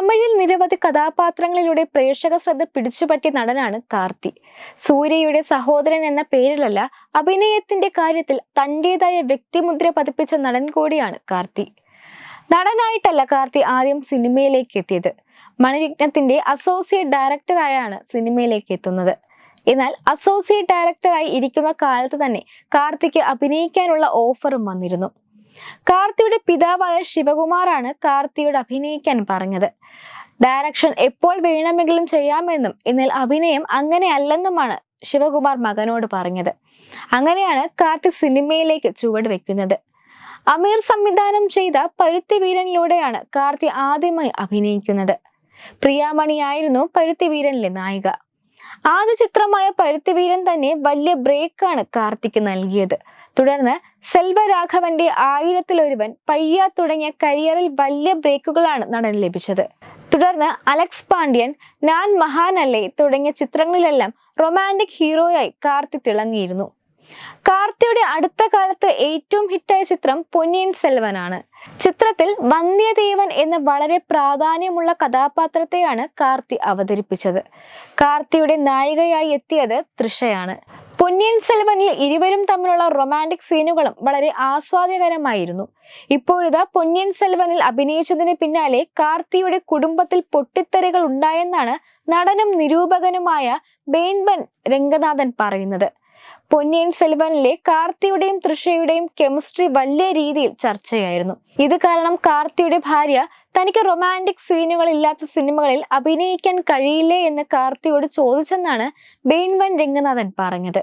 തമിഴിൽ നിരവധി കഥാപാത്രങ്ങളിലൂടെ പ്രേക്ഷക ശ്രദ്ധ പിടിച്ചുപറ്റിയ നടനാണ് കാർത്തി. സൂര്യയുടെ സഹോദരൻ എന്ന പേരിലല്ല അഭിനയത്തിന്റെ കാര്യത്തിൽ തന്റേതായ വ്യക്തിമുദ്ര പതിപ്പിച്ച നടൻ കൂടിയാണ് കാർത്തി. നടനായിട്ടല്ല കാർത്തി ആദ്യം സിനിമയിലേക്ക് എത്തിയത്. മണിരത്നത്തിന്റെ അസോസിയേറ്റ് ഡയറക്ടറായാണ് സിനിമയിലേക്ക് എത്തുന്നത്. എന്നാൽ അസോസിയേറ്റ് ഡയറക്ടറായി ഇരിക്കുന്ന കാലത്ത് തന്നെ കാർത്തിക്ക് അഭിനയിക്കാനുള്ള ഓഫറും വന്നിരുന്നു. കാർത്തിയുടെ പിതാവായ ശിവകുമാറാണ് കാർത്തിയോട് അഭിനയിക്കാൻ പറഞ്ഞത്. ഡയറക്ഷൻ എപ്പോൾ വേണമെങ്കിലും ചെയ്യാമെന്നും എന്നാൽ അഭിനയം അങ്ങനെയല്ലെന്നുമാണ് ശിവകുമാർ മകനോട് പറഞ്ഞത്. അങ്ങനെയാണ് കാർത്തി സിനിമയിലേക്ക് ചുവട് വെക്കുന്നത്. അമീർ സംവിധാനം ചെയ്ത പരുത്തി വീരനിലൂടെയാണ് കാർത്തി ആദ്യമായി അഭിനയിക്കുന്നത്. പ്രിയാമണിയായിരുന്നു പരുത്തി വീരനിലെ നായിക. ആദ്യ ചിത്രമായ പരുത്തിവീരൻ തന്നെ വലിയ ബ്രേക്കാണ് കാർത്തിക്ക് നൽകിയത്. തുടർന്ന് സെൽവരാഘവന്റെ ആയിരത്തിലൊരുവൻ പയ്യ തുടങ്ങിയ കരിയറിൽ വലിയ ബ്രേക്കുകളാണ് നടന് ലഭിച്ചത്. തുടർന്ന് അലക്സ് പാണ്ഡ്യൻ നാൻ മഹാനല്ലേ തുടങ്ങിയ ചിത്രങ്ങളിലെല്ലാം റൊമാന്റിക് ഹീറോയായി കാർത്തി തിളങ്ങിയിരുന്നു. കാർത്തിയുടെ അടുത്ത കാലത്ത് ഏറ്റവും ഹിറ്റായ ചിത്രം പൊന്നിയിൻ സെൽവനാണ്. ചിത്രത്തിൽ വന്ധ്യദേവൻ എന്ന വളരെ പ്രാധാന്യമുള്ള കഥാപാത്രത്തെയാണ് കാർത്തി അവതരിപ്പിച്ചത്. കാർത്തിയുടെ നായികയായി എത്തിയത് തൃഷയാണ്. പൊന്നിയൻ സെൽവനിൽ ഇരുവരും തമ്മിലുള്ള റൊമാന്റിക് സീനുകളും വളരെ ആസ്വാദ്യകരമായിരുന്നു. ഇപ്പോഴിതാ പൊന്നിയൻ സെൽവനിൽ അഭിനയിച്ചതിന് പിന്നാലെ കാർത്തിയുടെ കുടുംബത്തിൽ പൊട്ടിത്തെറികൾ ഉണ്ടായെന്നാണ് നടനും നിരൂപകനുമായ ബെയിൻബൻ രംഗനാഥൻ പറയുന്നത്. പൊന്നിയൻ സെൽവനിലെ കാർത്തിയുടെയും തൃഷയുടെയും കെമിസ്ട്രി വലിയ രീതിയിൽ ചർച്ചയായിരുന്നു. ഇത് കാരണം കാർത്തിയുടെ ഭാര്യ തനിക്ക് റൊമാന്റിക് സീനുകൾ ഇല്ലാത്ത സിനിമകളിൽ അഭിനയിക്കാൻ കഴിയില്ലേ എന്ന് കാർത്തിയോട് ചോദിച്ചെന്നാണ് ബെയിൻവൻ രംഗനാഥൻ പറഞ്ഞത്.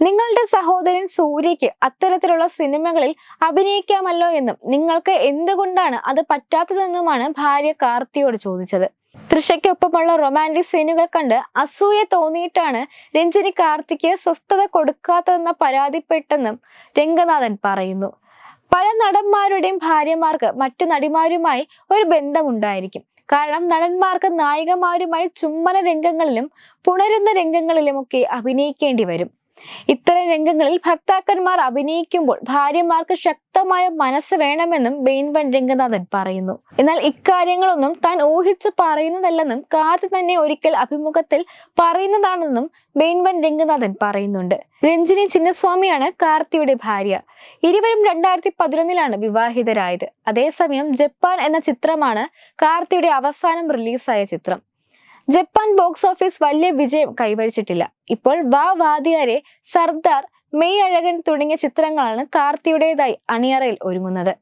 നിങ്ങളുടെ സഹോദരൻ സൂര്യയ്ക്ക് അത്തരത്തിലുള്ള സിനിമകളിൽ അഭിനയിക്കാമല്ലോ എന്നും നിങ്ങൾക്ക് എന്തുകൊണ്ടാണ് അത് പറ്റാത്തതെന്നുമാണ് ഭാര്യ കാർത്തിയോട് ചോദിച്ചത്. തൃഷയ്ക്കൊപ്പമുള്ള റൊമാന്റിക് സീനുകൾ കണ്ട് അസൂയ തോന്നിയിട്ടാണ് രഞ്ജിനി കാർത്തിക്ക് സ്വസ്ഥത കൊടുക്കാത്തതെന്ന പരാതിപ്പെട്ടെന്നും രംഗനാഥൻ പറയുന്നു. പല നടന്മാരുടെയും ഭാര്യമാർക്ക് മറ്റു നടിമാരുമായി ഒരു ബന്ധമുണ്ടായിരിക്കും. കാരണം നടന്മാർക്ക് നായികമാരുമായി ചുമ്മന രംഗങ്ങളിലും പുണരുന്ന രംഗങ്ങളിലുമൊക്കെ അഭിനയിക്കേണ്ടി വരും. ഇത്തരം രംഗങ്ങളിൽ ഭർത്താക്കന്മാർ അഭിനയിക്കുമ്പോൾ ഭാര്യമാർക്ക് ശക്തമായ മനസ്സ് വേണമെന്നും ബെയിൻവൻ രംഗനാഥൻ പറയുന്നു. എന്നാൽ ഇക്കാര്യങ്ങളൊന്നും താൻ ഊഹിച്ച് പറയുന്നതല്ലെന്നും കാർത്തി തന്നെ ഒരിക്കൽ അഭിമുഖത്തിൽ പറയുന്നതാണെന്നും ബെയിൻവൻ രംഗനാഥൻ പറയുന്നുണ്ട്. രഞ്ജിനി ചിന്നസ്വാമിയാണ് കാർത്തിയുടെ ഭാര്യ. ഇരുവരും രണ്ടായിരത്തി പതിനൊന്നിലാണ് വിവാഹിതരായത്. അതേസമയം ജപ്പാൻ എന്ന ചിത്രമാണ് കാർത്തിയുടെ അവസാനം റിലീസായ ചിത്രം. ജപ്പാൻ ബോക്സ് ഓഫീസ് വലിയ വിജയം കൈവരിച്ചിട്ടില്ല. ഇപ്പോൾ വാ വാദിയാരെ സർദാർ മെയ് അഴകൻ തുടങ്ങിയ ചിത്രങ്ങളാണ് കാർത്തിയുടേതായി അണിയറയിൽ ഒരുങ്ങുന്നത്.